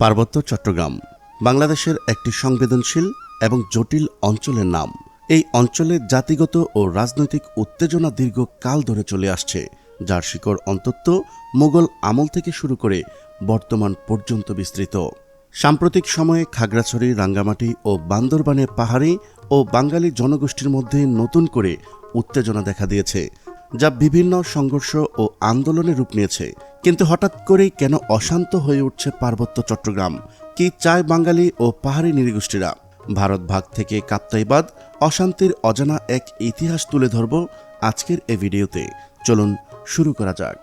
পার্বত্য চট্টগ্রাম, বাংলাদেশের একটি সংবেদনশীল এবং জটিল অঞ্চলের নাম। এই অঞ্চলে জাতিগত ও রাজনৈতিক উত্তেজনা দীর্ঘ কাল ধরে চলে আসছে, যার শিকড় অন্তত মোগল আমল থেকে শুরু করে বর্তমান পর্যন্ত বিস্তৃত। সাম্প্রতিক সময়ে খাগড়াছড়ি, রাঙ্গামাটি ও বান্দরবানে পাহাড়ি ও বাঙালি জনগোষ্ঠীর মধ্যে নতুন করে উত্তেজনা দেখা দিয়েছে। যা বিভিন্ন সংঘর্ষ ও আন্দোলনে রূপ নিয়েছে। কিন্তু হঠাৎ করেই কেন অশান্ত হয়ে উঠছে পার্বত্য চট্টগ্রাম? কি চায় বাঙালি ও পাহাড়ি নৃগোষ্ঠীরা ভারত ভাগ থেকে কাপ্তাইবাদ, অশান্তির অজানা এক ইতিহাস তুলে ধরব আজকের এ ভিডিওতে। চলুন শুরু করা যাক।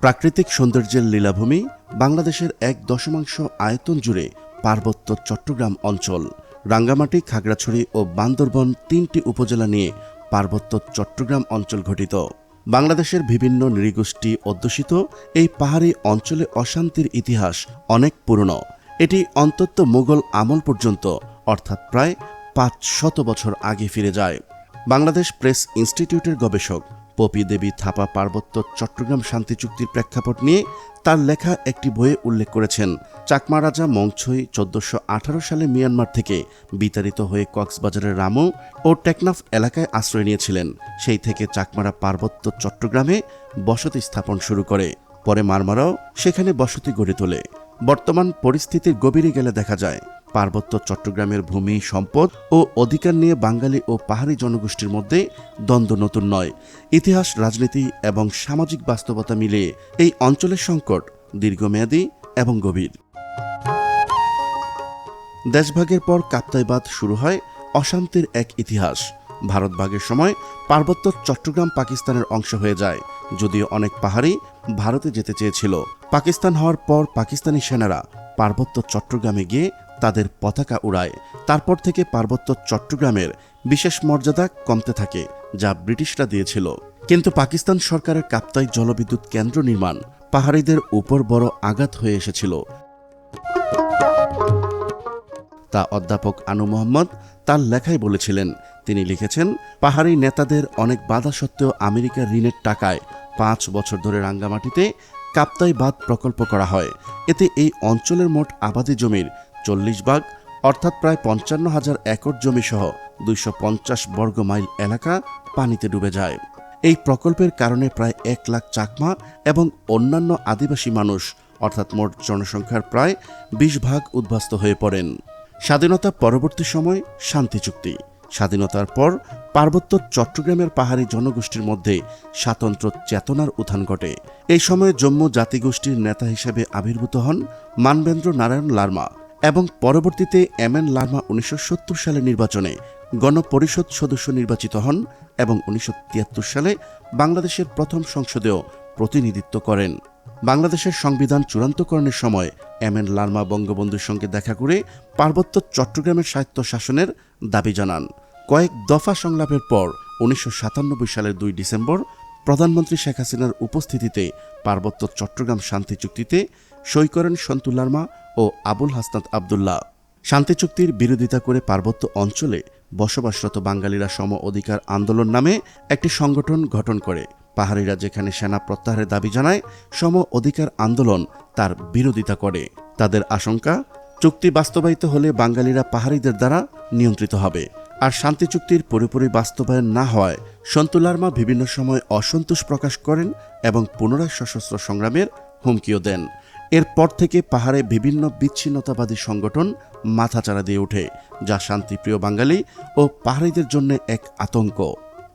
প্রাকৃতিক সৌন্দর্যের লীলাভূমি, বাংলাদেশের এক দশমাংশ আয়তন জুড়ে পার্বত্য চট্টগ্রাম অঞ্চল। রাঙ্গামাটি, খাগড়াছড়ি ও বান্দরবন তিনটি উপজেলা নিয়ে পার্বত্য চট্টগ্রাম অঞ্চল ঘটিত বাংলাদেশের বিভিন্ন নৃগোষ্ঠী অধ্যুষিত এই পাহাড়ি অঞ্চলে অশান্তির ইতিহাস অনেক পুরনো। এটি অন্তত মুঘল আমল পর্যন্ত, অর্থাৎ প্রায় পাঁচ শত বছর আগে ফিরে যায়। বাংলাদেশ প্রেস ইনস্টিটিউটের গবেষক পপি দেবী থাপা পার্বত্য চট্টগ্রাম শান্তি চুক্তির প্রেক্ষাপট নিয়ে তার লেখা একটি বইয়ে উল্লেখ করেছেন চাকমা রাজা মংছই চোদ্দশো আঠারো সালে মিয়ানমার থেকে বিতাড়িত হয়ে কক্সবাজারের রামু ও টেকনাফ এলাকায় আশ্রয় নিয়েছিলেন। সেই থেকে চাকমারা পার্বত্য চট্টগ্রামে বসতি স্থাপন শুরু করে। পরে মারমারাও সেখানে বসতি গড়ে তোলে। বর্তমান পরিস্থিতির গভীরে গেলে দেখা যায় পার্বত্য চট্টগ্রামের ভূমি, সম্পদ ও অধিকার নিয়ে বাঙালি ও পাহাড়ি জনগোষ্ঠীর মধ্যে দ্বন্দ্ব নতুন নয়। ইতিহাস, রাজনীতি এবং সামাজিক বাস্তবতা মিলিয়ে এই অঞ্চলের সংকট দীর্ঘমেয়াদী এবং গভীর। দেশভাগের পর কাপ্তাইবাদ শুরু হয় অশান্তির এক ইতিহাস। ভারত ভাগের সময় পার্বত্য চট্টগ্রাম পাকিস্তানের অংশ হয়ে যায়, যদিও অনেক পাহাড়ি ভারতে যেতে চেয়েছিল। পাকিস্তান হওয়ার পর পাকিস্তানি সেনারা পার্বত্য চট্টগ্রামে গিয়ে তাদের পতাকা উড়ায়। তারপর থেকে পার্বত্য চট্টগ্রামের বিশেষ মর্যাদা কমতে থাকে, যা ব্রিটিশরা দিয়েছিল। কিন্তু পাকিস্তান সরকারের কাপ্তাই জলবিদ্যুৎ কেন্দ্র নির্মাণ পাহাড়িদের উপর বড় আঘাত হয়ে এসেছিল। তা অধ্যাপক আনু মোহাম্মদ তার লেখায় বলেছিলেন, তিনি লিখেছেন, পাহাড়ি নেতাদের অনেক বাধা সত্ত্বেও আমেরিকার ঋণের টাকায় পাঁচ বছর ধরে রাঙ্গামাটিতে কাপ্তাই বাঁধ প্রকল্প করা হয়। এতে এই অঞ্চলের মোট আবাদি জমির চল্লিশ ভাগ অর্থাৎ প্রায় পঞ্চান্ন হাজার একর জমি সহ দুইশো পঞ্চাশ বর্গ মাইল এলাকা পানিতে ডুবে যায়। এই প্রকল্পের কারণে প্রায় এক লাখ চাকমা এবং অন্যান্য আদিবাসী মানুষ, অর্থাৎ মোট জনসংখ্যার প্রায় বিশ ভাগ উদ্বাস্ত হয়ে পড়েন। স্বাধীনতা পরবর্তী সময় শান্তি চুক্তি। স্বাধীনতার পর পার্বত্য চট্টগ্রামের পাহাড়ি জনগোষ্ঠীর মধ্যে স্বাতন্ত্র চেতনার উত্থান ঘটে। এই সময়ে জম্মু জাতিগোষ্ঠীর নেতা হিসেবে আবির্ভূত হন মানবেন্দ্র নারায়ণ লার্মা। এবং পরবর্তীতে এম এন লার্মা উনিশশো সালে নির্বাচনে গণপরিষদ সদস্য নির্বাচিত হন এবং উনিশশো তিয়াত্তর সালে বাংলাদেশের প্রথম সংসদেও প্রতিনিধিত্ব করেন। বাংলাদেশের সংবিধান চূড়ান্তকরণের সময় এম এন লার্মা বঙ্গবন্ধুর সঙ্গে দেখা করে পার্বত্য চট্টগ্রামের স্বায়ত্ত শাসনের দাবি জানান। কয়েক দফা সংলাপের পর উনিশশো সাতানব্বই সালের দুই ডিসেম্বর প্রধানমন্ত্রী শেখ হাসিনার উপস্থিতিতে পার্বত্য চট্টগ্রাম শান্তি চুক্তিতে সই করেন সন্তু ও আবুল হাসনাত আবদুল্লাহ। শান্তি চুক্তির বিরোধিতা করে পার্বত্য অঞ্চলে বসবাসরত বাঙালিরা সম অধিকার আন্দোলন নামে একটি সংগঠন গঠন করে। পাহাড়িরা যেখানে সেনা প্রত্যাহারের দাবি জানায়, সম অধিকার আন্দোলন তার বিরোধিতা করে। তাদের আশঙ্কা, চুক্তি বাস্তবায়িত হলে বাঙালিরা পাহাড়িদের দ্বারা নিয়ন্ত্রিত হবে। আর শান্তি চুক্তির পুরোপুরি বাস্তবায়ন না হওয়ায় সন্তুলার্মা বিভিন্ন সময় অসন্তোষ প্রকাশ করেন এবং পুনরায় সশস্ত্র সংগ্রামের হুমকিও দেন। এরপর থেকে পাহাড়ে বিভিন্ন বিচ্ছিন্নতাবাদী সংগঠন মাথাচাড়া দিয়ে ওঠে, যা শান্তিপ্রিয় বাঙালি ও পাহাড়িদের জন্য এক আতঙ্ক।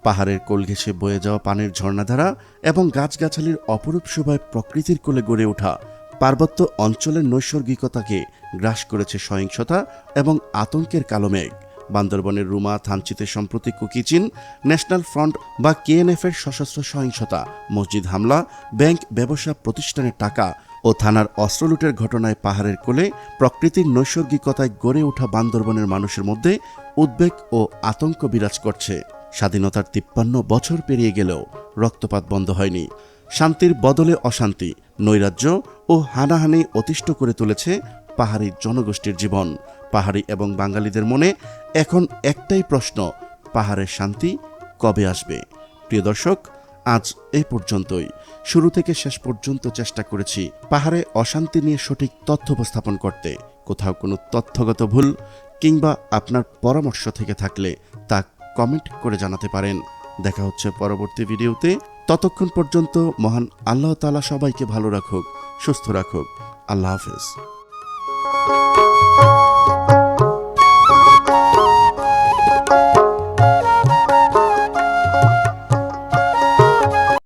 পাহাড়ের কোল ঘেঁষে বয়ে যাওয়া পানির ঝর্ণাধারা এবং গাছগাছালির অপরূপ শোভায় প্রকৃতির কোলে গড়ে ওঠা পার্বত্য অঞ্চলের নৈসর্গিকতাকে গ্রাস করেছে সহিংসতা এবং আতঙ্কের কালো মেঘ। বান্দরবনের রুমা, থানচিতে সম্প্রতি কুকিচিন ন্যাশনাল ফ্রন্ট বা কেএনএফ এর সশস্ত্র সহিংসতা, মসজিদ হামলা, ব্যাংক ব্যবসা প্রতিষ্ঠানের টাকা ও থানার অস্ত্র লুটের ঘটনায় পাহাড়ের কোলে প্রকৃতির নৈসর্গিকতায় গড়ে ওঠা বান্দরবনের মানুষের মধ্যে উদ্বেগ ও আতঙ্ক বিরাজ করছে। স্বাধীনতার তিপ্পান্ন বছর পেরিয়ে গেলেও রক্তপাত বন্ধ হয়নি। শান্তির বদলে অশান্তি, নৈরাজ্য ও হানাহানি অতিষ্ঠ করে তুলেছে পাহাড়ি জনগোষ্ঠীর জীবন। পাহাড়ি এবং বাঙালিদের মনে এখন একটাই প্রশ্ন, পাহাড়ের শান্তি কবে আসবে? প্রিয় দর্শক, আজ এই পর্যন্তই। শুরু থেকে শেষ পর্যন্ত চেষ্টা করেছি পাহাড়ে অশান্তি নিয়ে সঠিক তথ্য উপস্থাপন করতে। কোথাও কোনো তথ্যগত ভুল কিংবা আপনার পরামর্শ থেকে থাকলে তা কমেন্ট করে জানাতে পারেন। দেখা হচ্ছে পরবর্তী ভিডিওতে। ততক্ষণ পর্যন্ত মহান আল্লাহ তালা সবাইকে ভালো রাখুক, সুস্থ রাখুক। আল্লাহ হাফেজ। Música